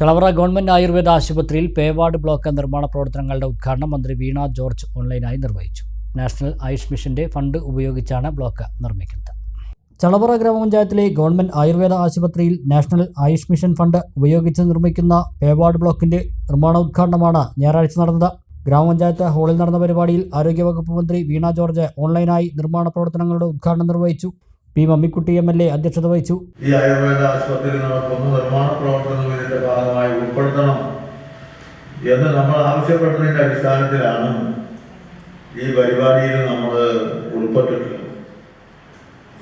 Chalavara government Ayurveda ആശുപത്രിയിൽ pay ward block നിർമ്മാണ പ്രവർത്തനങ്ങളുടെ ഉദ്ഘാടനം മന്ത്രി വീണ ജോർജ് ഓൺലൈനായി നിർവഹിച്ചു. നാഷണൽ ആയുഷ് മിഷന്റെ ഫണ്ട് ഉപയോഗിച്ചാണ് ബ്ലോക്ക് നിർമ്മിക്കുന്നത്. ചളവറ ഗ്രാമപഞ്ചായത്തിലെ ഗവൺമെന്റ് ആയുർവേദ ആശുപത്രിയിൽ നാഷണൽ ആയുഷ് മിഷൻ ഫണ്ട് ഉപയോഗിച്ച് നിർമ്മിക്കുന്ന പേവാർഡ് ബ്ലോക്കിന്റെ നിർമ്മാണ ഉദ്ഘാടനമാണ് ഞായറാഴ്ച നടന്നത്. ഗ്രാമപഞ്ചായത്ത് ഹാളിൽ നടന്ന പരിപാടിയിൽ ആരോഗ്യവകുപ്പ് മന്ത്രി വീണ ജോർജ് ഓൺലൈനായി നിർമ്മാണ പ്രവർത്തനങ്ങളുടെ ഉദ്ഘാടനം നിർവഹിച്ചു. P Mammikutty M L A അധ്യക്ഷത വഹിച്ചു. ഈ ആയുർവേദ ആശുപത്രിയിൽ നിർമ്മാണ പ്രവർത്തനങ്ങളുടെ എന്ന് നമ്മൾ ആവശ്യപ്പെട്ടതിന്റെ അടിസ്ഥാനത്തിലാണ് ഈ പരിപാടിയിൽ നമ്മൾ ഉൾപ്പെട്ടിട്ടുള്ളത്.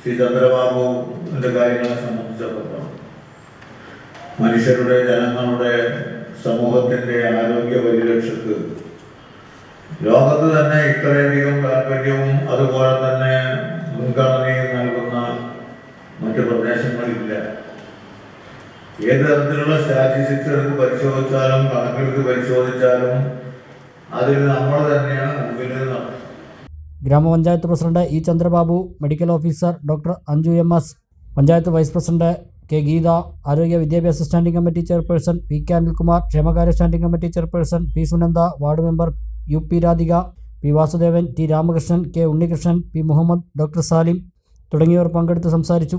ശ്രീ ചന്ദ്രബാബുവിന്റെ കാര്യങ്ങളെ സംബന്ധിച്ചിടത്തോളം മനുഷ്യരുടെ ജനങ്ങളുടെ സമൂഹത്തിന്റെ ആരോഗ്യ പരിരക്ഷക്ക് ലോകത്ത് തന്നെ ഇത്രയധികം താല്പര്യവും അതുപോലെ തന്നെ മുൻഗണനയും ഏത് തരത്തിലുള്ള സ്റ്റാറ്റിസ്റ്റിക്സ് പരിശോധിച്ചാലും കണക്കെടുത്ത് പരിശോധിച്ചാലും അതിൽ നമ്മൾ തന്നെയാണ് മുമ്പിൽ Gramapanchayat president E Chandrababu medical officer doctor Anju M S panchayat vice president K Geetha ആരോഗ്യ വിദ്യാഭ്യാസ standing committee chairperson P K Anilkumar ക്ഷേമകാര്യ standing committee chairperson P Sunanda ward member U P Radhika P Vasudevan T Ramakrishnan K Unnikrishnan P Muhammad doctor Salim തുടങ്ങിയവർ പങ്കെടുത്ത് സംസാരിച്ചു.